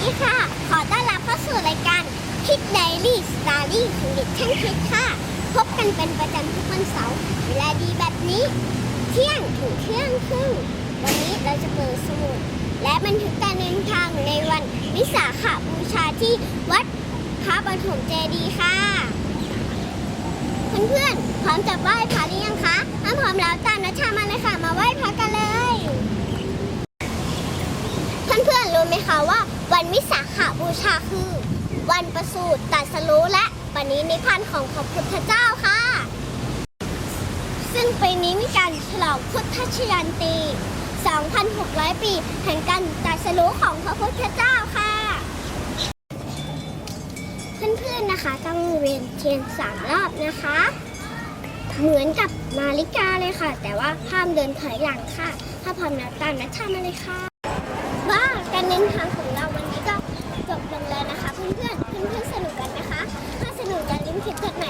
ดีค่ะ ขอต้อนรับเข้าสู่รายการคิดไดลี่สตารี่ของเด็กช่างคิดค่ะ พบกันเป็นประจำทุกวันเสาร์เวลาดีแบบนี้ เที่ยงถึงเที่ยงครึ่ง วันนี้เราจะเปิดสมุดและบันทึกการเดินทางในวันวิสาขบูชาที่วัดพระปฐมเจดีค่ะ เพื่อนๆพร้อมจะไหว้พระหรือยังคะถ้าพร้อมแล้วตามนัชชามาเลยค่ะ รู้ไหมคะว่า วันวิสาขบูชาคือ วันประสูติตรัสรู้และปณินิพพานของพระพุทธเจ้าค่ะ ซึ่งปีนี้มีการฉลองพุทธชยันตี 2,600 ปีแห่งการตรัสรู้ของพระพุทธเจ้าค่ะ เพื่อนๆนะคะต้องเวียนเทียนสามรอบนะคะ เหมือนกับนาฬิกาเลยค่ะ แต่ว่าห้ามเดินถอยหลังค่ะ ถ้าพร้อมแล้วตามนัชชามาเลยค่ะ เน้นทางของเราวันนี้ก็จบลงแล้วนะคะ เพื่อนๆเพื่อนๆสนุกกันนะคะ ถ้าสนุกอย่าลืมคิดจดหมายเข้ามาคุยกับนัชชาได้นะคะส่วนตาขอตัวไป